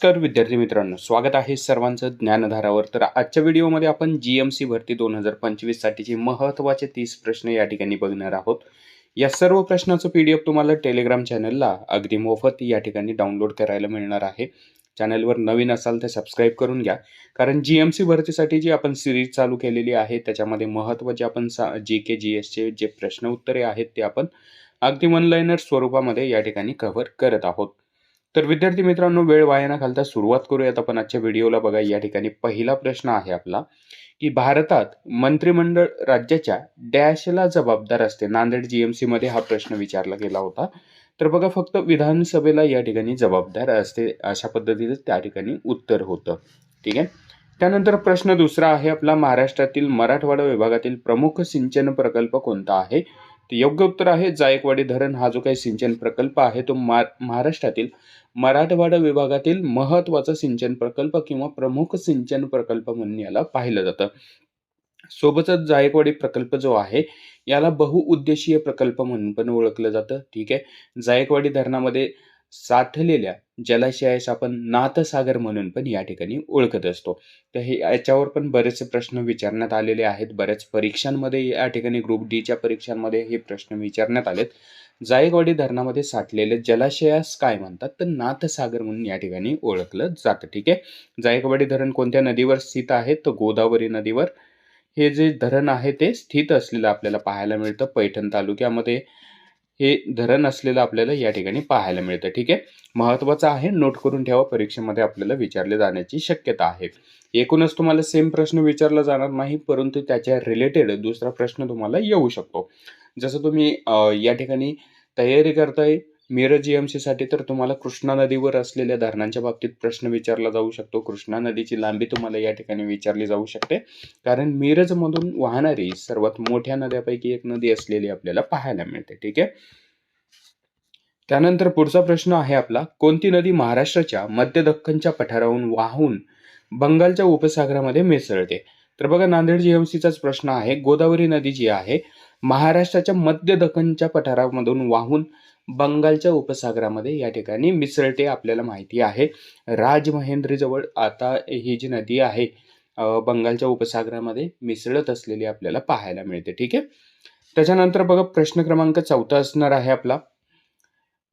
तर विद्यार्थी मित्रांनो स्वागत आहे सर्वांचं ज्ञानधारावर. तर आजच्या व्हिडिओमध्ये आपण जी एम सी भरती दोन हजार पंचवीस साठीचे महत्त्वाचे तीस प्रश्न या ठिकाणी बघणार आहोत. या सर्व प्रश्नाचं पी डी एफ तुम्हाला टेलिग्राम चॅनलला अगदी मोफत या ठिकाणी डाउनलोड करायला मिळणार आहे. चॅनलवर नवीन असाल तर सबस्क्राईब करून घ्या. कारण जी एम सी भरतीसाठी जी आपण सिरीज चालू केलेली आहे त्याच्यामध्ये महत्त्वाचे आपण सा जी के जी एसचे जे प्रश्न उत्तरे आहेत ते आपण अगदी वन लाईनर स्वरूपामध्ये या ठिकाणी कव्हर करत आहोत. तर विद्यार्थी मित्रांनो वेळ वाया न घालता सुरुवात करूयात आपण आजच्या व्हिडिओला. बघा या ठिकाणी पहिला प्रश्न आहे आपला की भारतात मंत्रिमंडळ राज्याच्या डॅशला जबाबदार असते. नांदेड जीएमसी मध्ये हा प्रश्न विचारला गेला होता. तर बघा फक्त विधानसभेला या ठिकाणी जबाबदार असते अशा पद्धतीचं त्या ठिकाणी उत्तर होतं. ठीक आहे? त्यानंतर प्रश्न दुसरा आहे आपला महाराष्ट्रातील मराठवाडा विभागातील प्रमुख सिंचन प्रकल्प कोणता आहे? योग्य उत्तर आहे जायकवाडी धरण. हा जो काही सिंचन प्रकल्प आहे तो महाराष्ट्रातील मराठवाडा विभागातील महत्त्वाचा सिंचन प्रकल्प किंवा प्रमुख सिंचन प्रकल्प म्हणून याला पाहिलं जातं. सोबतच जायकवाडी प्रकल्प जो आहे याला बहुउद्देशीय प्रकल्प म्हणून पण ओळखलं जातं. ठीक आहे? जायकवाडी धरणामध्ये साठलेल्या जलाशयास आपण नाथसागर म्हणून पण या ठिकाणी ओळखत असतो. तर हे याच्यावर पण बरेचसे प्रश्न विचारण्यात आलेले आहेत. बऱ्याच परीक्षांमध्ये या ठिकाणी ग्रुप डीच्या परीक्षांमध्ये हे प्रश्न विचारण्यात आलेत. जायकवाडी धरणामध्ये साठलेले जलाशयास काय म्हणतात? तर नाथसागर म्हणून या ठिकाणी ओळखलं जातं. ठीक आहे? जायकवाडी धरण कोणत्या नदीवर स्थित आहे? तर गोदावरी नदीवर. हे जे धरण आहे ते स्थित असलेलं आपल्याला पाहायला मिळतं पैठण तालुक्यामध्ये. हे धरण असलेलं आपल्याला या ठिकाणी पाहायला मिळतं ठीक आहे? महत्त्वाचं आहे नोट करून ठेवा परीक्षेमध्ये आपल्याला विचारले जाण्याची शक्यता आहे. एकूणच तुम्हाला सेम प्रश्न विचारला जाणार नाही परंतु त्याच्या रिलेटेड दुसरा प्रश्न तुम्हाला येऊ शकतो. जसं तुम्ही या ठिकाणी तयारी करताय मिरज जी साठी तर तुम्हाला कृष्णा नदीवर असलेल्या धरणांच्या बाबतीत प्रश्न विचारला जाऊ शकतो. कृष्णा नदीची लांबी तुम्हाला या ठिकाणी विचारली जाऊ शकते. कारण मिरजमधून वाहणारी सर्वात मोठ्या नद्यापैकी एक नदी असलेली आपल्याला पाहायला मिळते. ठीक आहे? त्यानंतर पुढचा प्रश्न आहे आपला कोणती नदी महाराष्ट्राच्या मध्य दख्खनच्या पठारावरून वाहून बंगालच्या उपसागरामध्ये मिसळते? तर बघा नांदेड जीएमसीचाच प्रश्न आहे. गोदावरी नदी जी आहे महाराष्ट्राच्या मध्य दख्खनच्या पठारामधून वाहून बंगालच्या उपसागरामध्ये या ठिकाणी मिसळते आपल्याला माहिती आहे. राजमहेंद्रीजवळ आता ही जी नदी आहे बंगालच्या उपसागरामध्ये मिसळत असलेली आपल्याला पाहायला मिळते ठीक आहे? त्याच्यानंतर बघा प्रश्न क्रमांक चौथा असणार आहे आपला.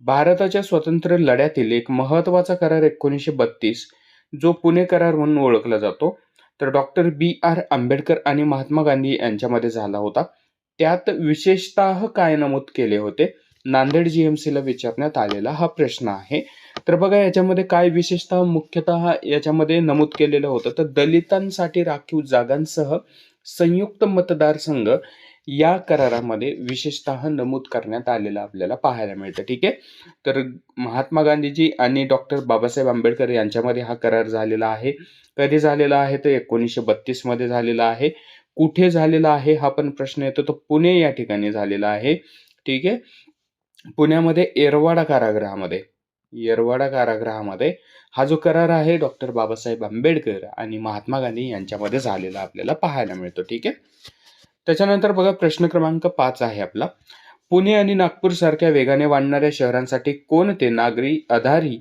भारताच्या स्वतंत्र लढ्यातील एक महत्त्वाचा करार एकोणीसशे बत्तीस जो पुणे करार म्हणून ओळखला जातो तर डॉक्टर बी आर आंबेडकर आणि महात्मा गांधी यांच्यामध्ये झाला होता. त्यात विशेषतः काय नमूद केले होते? नांदेड जी एम सीला विचारण्यात आलेला हा प्रश्न आहे. तर बघा याच्यामध्ये काय विशेषतः मुख्यतः याच्यामध्ये नमूद केलेलं होतं. तर दलितांसाठी राखीव जागांसह संयुक्त मतदारसंघ या करारामध्ये विशेषतः नमूद करण्यात आलेलं आपल्याला पाहायला मिळतं. ठीक आहे? तर महात्मा गांधीजी आणि डॉक्टर बाबासाहेब आंबेडकर यांच्यामध्ये हा करार झालेला आहे. कधी झालेला आहे? तर एकोणीसशे बत्तीसमध्ये झालेला आहे. कुठे झालेला आहे? हा पण प्रश्न येतो. तो पुणे या ठिकाणी झालेला आहे. ठीक आहे? पुण्यामध्ये येरवाडा कारागृहामध्ये येरवाडा कारागृहामध्ये हा जो करार आहे डॉक्टर बाबासाहेब आंबेडकर आणि महात्मा गांधी यांच्यामध्ये झालेला आपल्याला पाहायला मिळतो ठीक आहे? त्याच्यानंतर बघा प्रश्न क्रमांक पाच आहे आपला. पुणे आणि नागपूर सारख्या वेगाने वाढणाऱ्या शहरांसाठी कोणते नागरी आधारी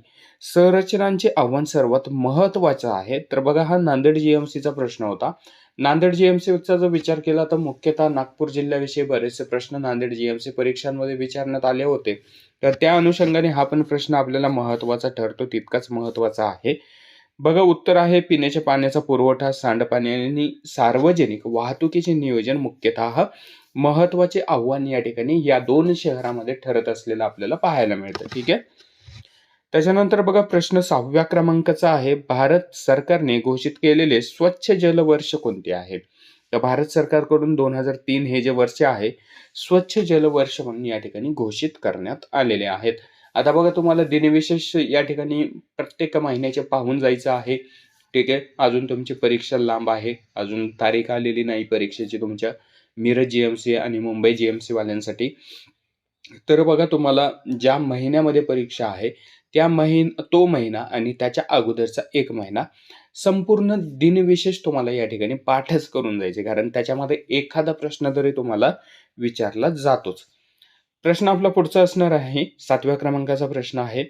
संरचनांचे आव्हान सर्वात महत्वाचं आहे? तर बघा हा नांदेड जीएमसीचा प्रश्न होता. नांदेड जीएमसीचा जर विचार केला तर मुख्यतः नागपूर जिल्ह्याविषयी बरेचसे प्रश्न नांदेड जीएमसी परीक्षांमध्ये विचारण्यात आले होते. तर त्या अनुषंगाने हा पण प्रश्न आपल्याला महत्त्वाचा ठरतो तितकाच महत्त्वाचा आहे. बघा उत्तर आहे पिण्याच्या पाण्याचा पुरवठा सांडपाणी आणि सार्वजनिक वाहतुकीचे नियोजन मुख्यतः महत्त्वाचे आव्हान या ठिकाणी या दोन शहरामध्ये ठरत असलेलं आपल्याला पाहायला मिळतं. ठीक आहे? त्याच्यानंतर बघा प्रश्न सहाव्या क्रमांकाचा आहे. भारत सरकारने घोषित केलेले स्वच्छ जल वर्ष कोणते आहे? तर भारत सरकारकडून दोन हजार तीन हे जे वर्ष आहे स्वच्छ जल वर्ष म्हणून या ठिकाणी घोषित करण्यात आलेले आहेत. आता बघा तुम्हाला दिनविशेष या ठिकाणी प्रत्येक महिन्याचे पाहून जायचं आहे. ठीक आहे अजून तुमची परीक्षा लांब आहे. अजून तारीख आलेली नाही परीक्षेची तुमच्या. मिरज जी एम सी आणि मुंबई जी एम सी वाल्यांसाठी. तर बघा तुम्हाला ज्या महिन्यामध्ये परीक्षा आहे त्या महिन तो महिना आणि त्याच्या अगोदरचा एक महिना संपूर्ण दिनविशेष तुम्हाला या ठिकाणी पाठच करून जायचे. कारण त्याच्यामध्ये एखादा प्रश्न तरी तुम्हाला विचारला जातोच. प्रश्न आपला पुढचा असणार आहे. सातव्या क्रमांकाचा प्रश्न आहे.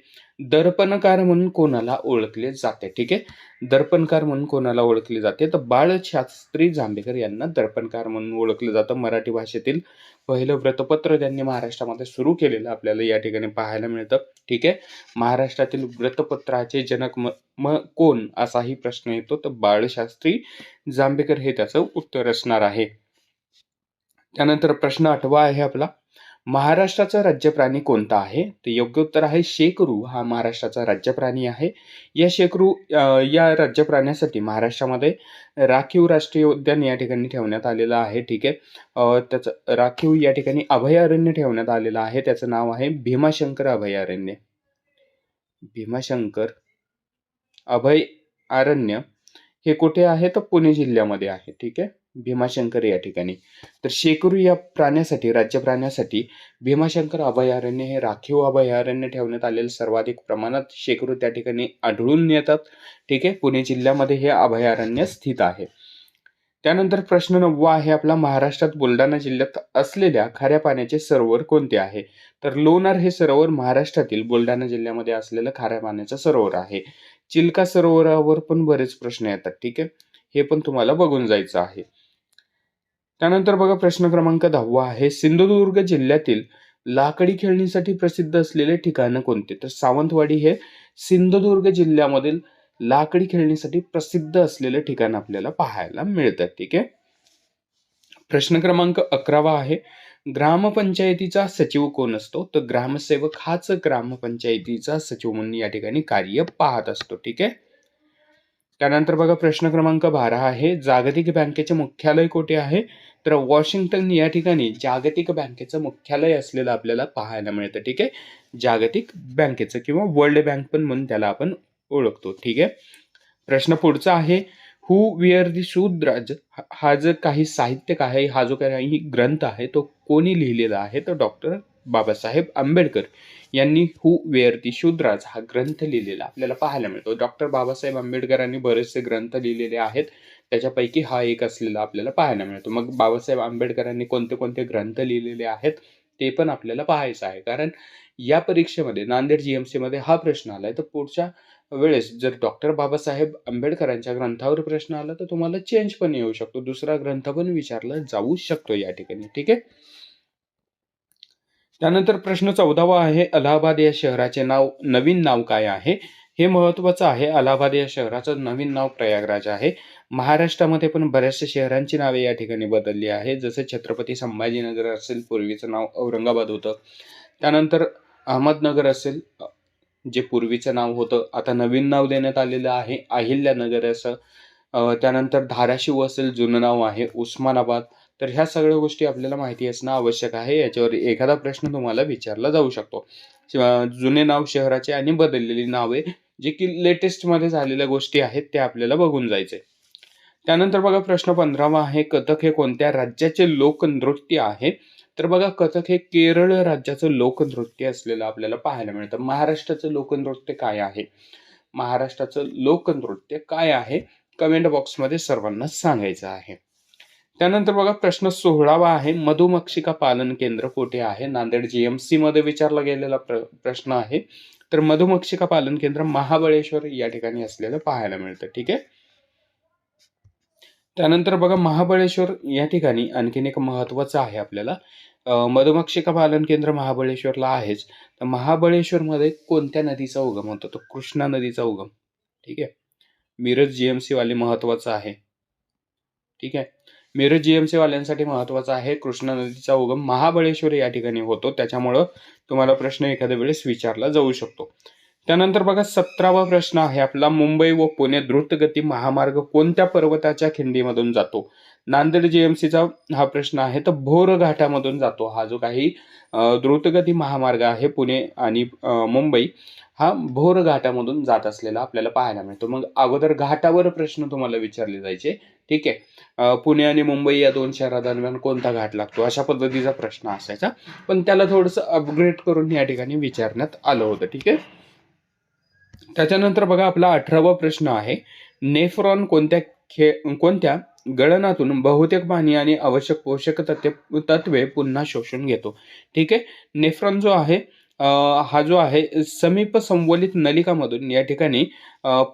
दर्पणकार म्हणून कोणाला ओळखले जाते? ठीक आहे? दर्पणकार म्हणून कोणाला ओळखले जाते? तर बाळशास्त्री जांभेकर यांना दर्पणकार म्हणून ओळखलं जातं मराठी भाषेतील. पहिलं व्रतपत्र त्यांनी महाराष्ट्रामध्ये सुरू केलेलं आपल्याला या ठिकाणी पाहायला मिळतं. ठीक आहे? महाराष्ट्रातील व्रतपत्राचे जनक म म कोण असाही प्रश्न येतो. तर बाळशास्त्री जांभेकर हे त्याचं उत्तर असणार आहे. त्यानंतर प्रश्न आठवा आहे आपला. महाराष्ट्राचा राज्य प्राणी कोणता आहे? तर योग्य उत्तर आहे शेकरू. हा महाराष्ट्राचा राज्य प्राणी आहे. या शेकरू या राज्य प्राण्यासाठी महाराष्ट्रामध्ये राखीव राष्ट्रीय उद्यान या ठिकाणी ठेवण्यात आलेलं आहे. ठीक आहे. त्याचं राखीव या ठिकाणी अभयारण्य ठेवण्यात आलेलं आहे. त्याचं नाव आहे भीमाशंकर अभयारण्य. भीमाशंकर अभय अरण्य हे कुठे आहे? तर पुणे जिल्ह्यामध्ये आहे. ठीक आहे. भीमाशंकर या ठिकाणी. तर शेकरू या प्राण्यासाठी राज्य प्राण्यासाठी भीमाशंकर अभयारण्य हे राखीव अभयारण्य ठेवण्यात आलेलं सर्वाधिक प्रमाणात शेकरू त्या ठिकाणी आढळून येतात. ठीक आहे? पुणे जिल्ह्यामध्ये हे अभयारण्य स्थित आहे. त्यानंतर प्रश्न नववा आहे आपला. महाराष्ट्रात बुलढाणा जिल्ह्यात असलेल्या खाऱ्या पाण्याचे सरोवर कोणते आहे? तर लोणार हे सरोवर महाराष्ट्रातील बुलढाणा जिल्ह्यामध्ये असलेलं खाऱ्या पाण्याचं सरोवर आहे. चिल्का सरोवरावर पण बरेच प्रश्न येतात. ठीक आहे? हे पण तुम्हाला बघून जायचं आहे. त्यानंतर बघा प्रश्न क्रमांक दहावा आहे. सिंधुदुर्ग जिल्ह्यातील लाकडी खेळणीसाठी प्रसिद्ध असलेले ठिकाण कोणते? तर सावंतवाडी हे सिंधुदुर्ग जिल्ह्यामधील लाकडी खेळणीसाठी प्रसिद्ध असलेले ठिकाण आपल्याला पाहायला मिळतात. ठीक आहे? प्रश्न क्रमांक अकरावा आहे. ग्रामपंचायतीचा सचिव कोण असतो? तर ग्रामसेवक हाच ग्रामपंचायतीचा सचिव म्हणून या ठिकाणी कार्य पाहत असतो. ठीक आहे? त्यानंतर बघा प्रश्न क्रमांक बारा आहे. जागतिक बँकेचे मुख्यालय कुठे आहे? तर वॉशिंग्टन या ठिकाणी जागतिक बँकेचं मुख्यालय असलेलं आपल्याला पाहायला मिळतं ठीक आहे? जागतिक बँकेचं किंवा वर्ल्ड बँक पण म्हणून त्याला आपण ओळखतो ठीक आहे? प्रश्न पुढचा आहे. हु विअर दी शूद्राज हा जो काही साहित्यक आहे हा जो काही ग्रंथ आहे तो कोणी लिहिलेला आहे? तर डॉक्टर बाबासाहेब आंबेडकर यांनी हु वेअर दी शूद्राज हा ग्रंथ लिहिलेला आपल्याला पाहायला मिळतो. डॉक्टर बाबासाहेब आंबेडकरांनी बरेचसे ग्रंथ लिहिलेले आहेत. त्याच्यापैकी हा एक असलेला आपल्याला पाहायला मिळतो. मग बाबासाहेब आंबेडकरांनी कोणते कोणते ग्रंथ लिहिलेले आहेत ते पण आपल्याला पाहायचं आहे. कारण या परीक्षेमध्ये नांदेड जी एम सीमध्ये हा प्रश्न आला आहे तर पुढच्या वेळेस जर डॉक्टर बाबासाहेब आंबेडकरांच्या ग्रंथावर प्रश्न आला तर तुम्हाला चेंज पण येऊ शकतो. दुसरा ग्रंथ पण विचारला जाऊ शकतो या ठिकाणी. ठीक आहे? त्यानंतर प्रश्न चौदावा आहे अलाहाबाद या शहराचे नाव नवीन नाव काय आहे? हे महत्वाचं आहे. अलाहाबाद या शहराचं नवीन नाव प्रयागराज आहे. महाराष्ट्रामध्ये पण बऱ्याचशा शहरांची नावे या ठिकाणी बदलली आहे जसं छत्रपती संभाजीनगर असेल पूर्वीचं नाव औरंगाबाद होतं. त्यानंतर अहमदनगर असेल जे पूर्वीचं नाव होतं आता नवीन नाव देण्यात आलेलं आहे. अहिल्यानगर असं. त्यानंतर धाराशिव असेल जुनं नाव आहे. उस्मानाबाद. तर ह्या सगळ्या गोष्टी आपल्याला माहिती असणं आवश्यक आहे. याच्यावर एखादा प्रश्न तुम्हाला विचारला जाऊ शकतो. जुने नाव शहराचे आणि बदललेली नावे जे की लेटेस्टमध्ये झालेल्या गोष्टी आहेत त्या आपल्याला बघून जायचे त्यानंतर बघा प्रश्न पंधरावा आहे कथक हे कोणत्या राज्याचे लोकनृत्य आहे? तर बघा कथक हे केरळ राज्याचं लोकनृत्य असलेलं आपल्याला पाहायला मिळतं. महाराष्ट्राचं लोकनृत्य काय आहे? महाराष्ट्राचं लोकनृत्य काय आहे? कमेंट बॉक्समध्ये सर्वांना सांगायचं आहे. त्यानंतर बघा प्रश्न सोहळावा आहे. मधुमक्षिका पालन केंद्र कुठे आहे? नांदेड जीएमसी मध्ये विचारला गेलेला प्र प्रश्न आहे. तर मधुमक्षिका पालन केंद्र महाबळेश्वर या ठिकाणी असलेलं पाहायला मिळतं. ठीक आहे? त्यानंतर बघा महाबळेश्वर या ठिकाणी आणखीन एक महत्वाचं आहे आपल्याला. मधुमक्षिका पालन केंद्र महाबळेश्वरला आहेच. तर महाबळेश्वरमध्ये कोणत्या नदीचा उगम होतो? तो कृष्णा नदीचा उगम. ठीक आहे? मिरज जीएमसी वाले महत्वाचं आहे. ठीक आहे? मिरज जीएमसी वाल्यांसाठी महत्त्वाचा आहे. कृष्णा नदीचा उगम महाबळेश्वर या ठिकाणी होतो. त्याच्यामुळं तुम्हाला प्रश्न एखाद्या वेळेस विचारला जाऊ शकतो. त्यानंतर बघा सतरावा प्रश्न आहे आपला. मुंबई व पुणे द्रुतगती महामार्ग कोणत्या पर्वताच्या खिंडीमधून जातो? नांदेड जीएमसीचा हा प्रश्न आहे. तर भोर घाटामधून जातो हा जो काही द्रुतगती महामार्ग आहे पुणे आणि मुंबई हा भोर घाटामधून जात असलेला आपल्याला पाहायला मिळतो. मग अगोदर घाटावर प्रश्न तुम्हाला विचारले जायचे. ठीक आहे. पुणे आणि मुंबई या दोन शहरादरम्यान कोणता घाट लागतो? अशा पद्धतीचा प्रश्न असायचा. पण त्याला थोडंसं अपग्रेड करून या ठिकाणी विचारण्यात आलं होतं. ठीक आहे? त्याच्यानंतर बघा आपला अठरावा प्रश्न आहे. नेफ्रॉन कोणत्या खे कोणत्या गळनातून बहुतेक पाणी आणि आवश्यक पोषक तत्व तत्वे पुन्हा शोषून घेतो. ठीक आहे? नेफ्रॉन जो आहे हा जो आहे समीप संवलित नलिकामधून या ठिकाणी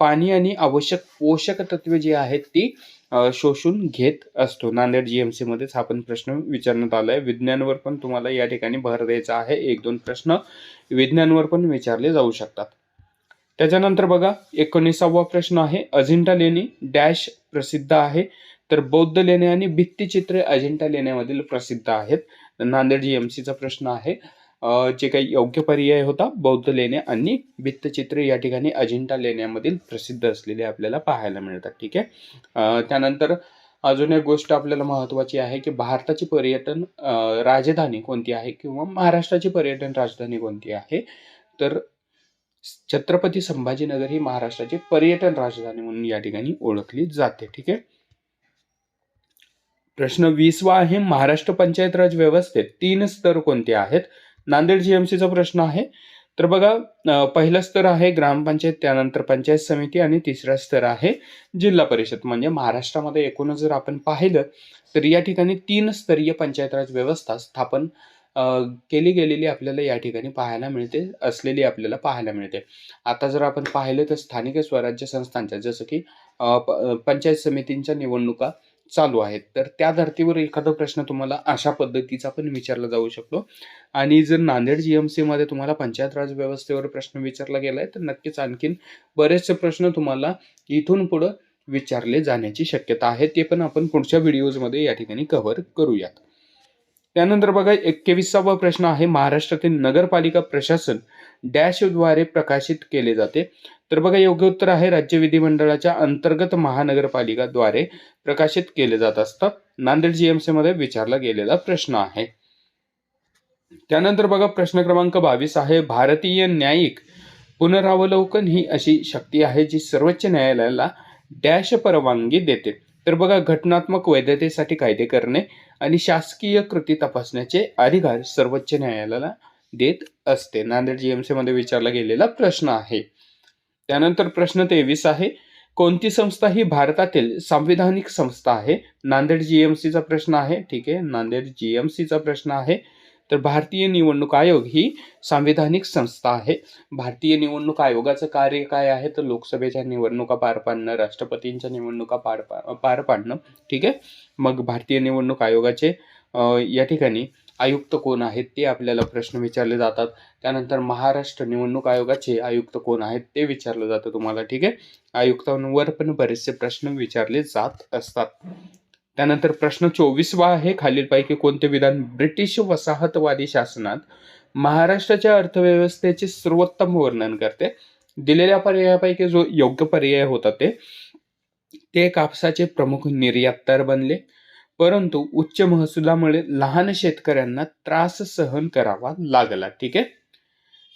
पाणी आणि आवश्यक पोषक तत्वे जी आहेत ती शोषून घेत असतो. नांदेड जी एम मध्येच हा पण प्रश्न विचारण्यात आला आहे विज्ञानवर पण तुम्हाला या ठिकाणी भर द्यायचा आहे. एक दोन प्रश्न विज्ञानवर पण विचारले जाऊ शकतात. त्याच्यानंतर बघा एकोणीसावा प्रश्न आहे. अजिंठा लेणी डॅश प्रसिद्ध आहे. तर बौद्ध लेणे आणि भित्तिचित्रे अजिंठा लेण्यामधील प्रसिद्ध आहेत. नांदेड सीचा प्रश्न आहे. जे काही योग्य पर्याय होता बौद्ध लेण्या आणि भित्तचित्रे या ठिकाणी अजिंठा लेण्यामधील प्रसिद्ध असलेले आपल्याला पाहायला मिळतात. ठीक आहे? त्यानंतर अजून एक गोष्ट आपल्याला महत्त्वाची आहे की भारताची पर्यटन राजधानी कोणती आहे किंवा महाराष्ट्राची पर्यटन राजधानी कोणती आहे? तर छत्रपती संभाजीनगर ही महाराष्ट्राची पर्यटन राजधानी म्हणून या ठिकाणी ओळखली जाते. ठीक आहे? प्रश्न वीसवा आहे महाराष्ट्र पंचायत राज व्यवस्थेत तीन स्तर कोणते आहेत? नांदेड जीएमसीचा प्रश्न आहे. तर बघा पहिलं स्तर आहे ग्रामपंचायत त्यानंतर पंचायत समिती आणि तिसरा स्तर आहे जिल्हा परिषद. म्हणजे महाराष्ट्रामध्ये एकूणच जर आपण पाहिलं तर या ठिकाणी तीन स्तरीय पंचायत राज व्यवस्था स्थापन केली गेलेली आपल्याला या ठिकाणी पाहायला मिळते असलेली आपल्याला पाहायला मिळते. आता जर आपण पाहिलं तर स्थानिक स्वराज्य संस्थांच्या जसं की प- पंचायत समितींच्या निवडणुका चालू आहेत. तर त्या धर्तीवर एखादा प्रश्न तुम्हाला अशा पद्धतीचा पण विचारला जाऊ शकतो. आणि जर नांदेड जी एम सीमध्ये तुम्हाला पंचायत राज व्यवस्थेवर प्रश्न विचारला गेला आहे तर नक्कीच आणखीन बरेचसे प्रश्न तुम्हाला इथून पुढं विचारले जाण्याची शक्यता आहे. ते पण आपण पुढच्या व्हिडिओजमध्ये या ठिकाणी कव्हर करूयात. त्यानंतर बघा एकवीसावा प्रश्न आहे महाराष्ट्रातील नगरपालिका प्रशासन डॅशद्वारे प्रकाशित केले जाते. तर बघा योग्य उत्तर आहे राज्य विधिमंडळाच्या अंतर्गत महानगरपालिकाद्वारे प्रकाशित केले जात असतात. नांदेड जीएमसी मध्ये विचारला गेलेला प्रश्न आहे. त्यानंतर बघा प्रश्न क्रमांक बावीस आहे भारतीय न्यायिक पुनरावलोकन ही अशी शक्ती आहे जी सर्वोच्च न्यायालयाला डॅश परवानगी देते. तर बघा घटनात्मक वैधतेसाठी कायदे करणे आणि शासकीय कृती तपासण्याचे अधिकार सर्वोच्च न्यायालयाला देत असते. नांदेड जीएमसी मध्ये विचारला गेलेला प्रश्न आहे. त्यानंतर प्रश्न तेवीस आहे. कोणती संस्था ही भारतातील संविधानिक संस्था आहे? नांदेड जीएमसीचा प्रश्न आहे. ठीक आहे. नांदेड जीएमसीचा प्रश्न आहे. तर भारतीय निवडणूक आयोग ही संविधानिक संस्था आहे. भारतीय निवडणूक आयोगाचं कार्य काय आहे? तर लोकसभेच्या निवडणुका पार पाडणं राष्ट्रपतींच्या निवडणुका पार पा पार पाडणं. ठीक आहे? मग भारतीय निवडणूक आयोगाचे या ठिकाणी आयुक्त कोण आहेत ते आपल्याला प्रश्न विचारले जातात. त्यानंतर महाराष्ट्र निवडणूक आयोगाचे आयुक्त कोण आहेत ते विचारलं जातं तुम्हाला. ठीक आहे? आयुक्तांवर पण बरेचसे प्रश्न विचारले जात असतात. त्यानंतर प्रश्न चोवीसवा आहे खालीलपैकी कोणते विधान ब्रिटिश वसाहतवादी शासनात महाराष्ट्राच्या अर्थव्यवस्थेचे सर्वोत्तम वर्णन करते? दिलेल्या पर्यायापैकी जो योग्य पर्याय होता ते ते कापसाचे प्रमुख निर्यातदार बनले. परंतु उच्च महसुलामुळे लहान शेतकऱ्यांना त्रास सहन करावा लागला. ठीक आहे?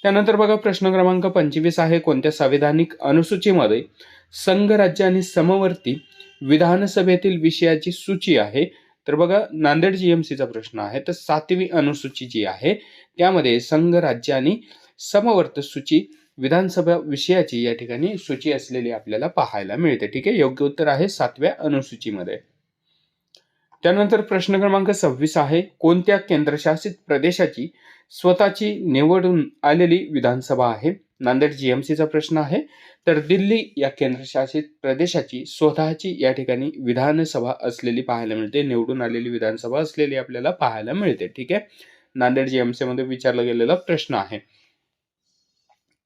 त्यानंतर बघा प्रश्न क्रमांक पंचवीस आहे. कोणत्या संविधानिक अनुसूचीमध्ये संघ राज्य आणि समवर्ती विधानसभेतील विषयाची सूची आहे. तर बघा नांदेड जीएमसीचा प्रश्न आहे. तर सातवी अनुसूची जी आहे त्यामध्ये संघ राज्य आणि समवर्त सूची विधानसभा विषयाची या ठिकाणी सूची असलेली आपल्याला पाहायला मिळते. ठीक आहे? योग्य उत्तर आहे सातव्या अनुसूचीमध्ये. त्यानंतर प्रश्न क्रमांक सव्वीस आहे. कोणत्या केंद्रशासित प्रदेशाची स्वतःची निवडून आलेली विधानसभा आहे? नांदेड जीएमसीचा प्रश्न आहे. तर दिल्ली या केंद्रशासित प्रदेशाची स्वतःची या ठिकाणी विधानसभा असलेली पाहायला मिळते. निवडून आलेली विधानसभा असलेली आपल्याला पाहायला मिळते. ठीक आहे? नांदेड जीएमसी मध्ये विचारला गेलेला प्रश्न आहे.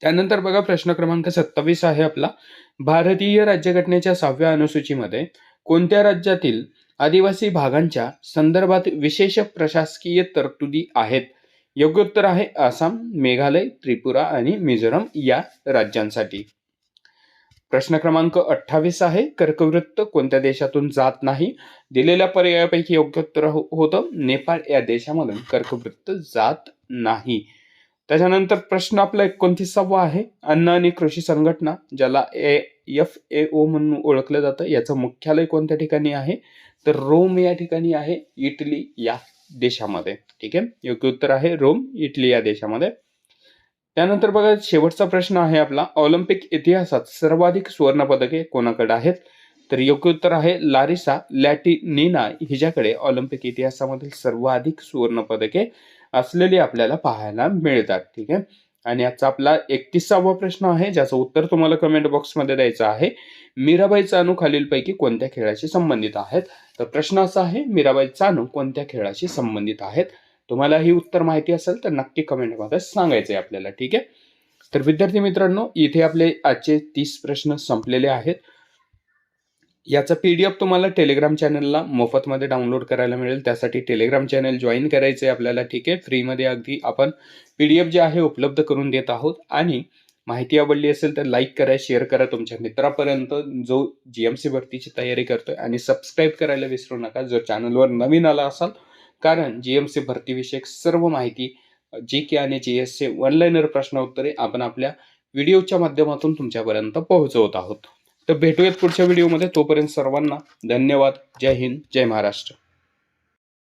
त्यानंतर बघा प्रश्न क्रमांक सत्तावीस आहे आपला. भारतीय राज्यघटनेच्या सहाव्या अनुसूचीमध्ये कोणत्या राज्यातील आदिवासी भागांच्या संदर्भात विशेष प्रशासकीय तरतुदी आहेत? योग्य उत्तर आहे आसाम मेघालय त्रिपुरा आणि मिझोरम या राज्यांसाठी. प्रश्न क्रमांक अठ्ठावीस आहे कर्कवृत्त कोणत्या देशातून जात नाही? दिलेल्या पर्यायापैकी योग्य उत्तर हो- होतं. नेपाळ या देशामधून कर्कवृत्त जात नाही. त्याच्यानंतर प्रश्न आपला एकोणतीसावा आहे अन्न आणि कृषी संघटना ज्याला ए एफ ए ओ म्हणून ओळखलं जातं याचं मुख्यालय कोणत्या ठिकाणी आहे? तर रोम या ठिकाणी आहे इटली या देशामध्ये ठीक आहे? योग्य उत्तर आहे रोम इटली या देशामध्ये. त्यानंतर बघा शेवटचा प्रश्न आहे आपला. ऑलिम्पिक इतिहासात सर्वाधिक सुवर्ण पदके कोणाकडे आहेत? तर योग्य उत्तर आहे लारिसा लॅटिनिना. हिच्याकडे ऑलिम्पिक इतिहासामधील सर्वाधिक सुवर्ण पदके असलेली आपल्याला पाहायला मिळतात ठीक आहे? आणि आजचा आपला एकतीसावा प्रश्न आहे ज्याचं उत्तर तुम्हाला कमेंट बॉक्समध्ये द्यायचं आहे. मीराबाई चानू खालीलपैकी कोणत्या खेळाशी संबंधित आहेत? तर प्रश्न असा आहे मीराबाई चानू कोणत्या खेळाशी संबंधित आहेत? तुम्हाला ही उत्तर माहिती असेल तर नक्की कमेंटमध्ये सांगायचं आहे आपल्याला ठीक आहे? तर विद्यार्थी मित्रांनो इथे आपले आजचे तीस प्रश्न संपलेले आहेत. याचा पी डी एफ तुम्हाला टेलिग्राम चॅनलला मोफतमध्ये डाउनलोड करायला मिळेल. त्यासाठी टेलिग्राम चॅनल जॉईन करायचं आहे आपल्याला ठीक आहे? फ्रीमध्ये अगदी आपण पी डी एफ जे आहे उपलब्ध करून देत आहोत. आणि माहिती आवडली असेल तर लाईक करा शेअर करा तुमच्या मित्रापर्यंत जो जी एम सी भरतीची तयारी करतोय. आणि सबस्क्राईब करायला विसरू नका जर चॅनलवर नवीन आला असाल. कारण जी एम सी भरतीविषयक सर्व माहिती जी के आणि जी एस सी ऑनलाईनवर प्रश्न उत्तरे आपण आपल्या व्हिडिओच्या माध्यमातून तुमच्यापर्यंत पोहोचवत आहोत. तर भेटूयात पुढच्या व्हिडिओमध्ये तोपर्यंत सर्वांना धन्यवाद. जय हिंद. जय महाराष्ट्र.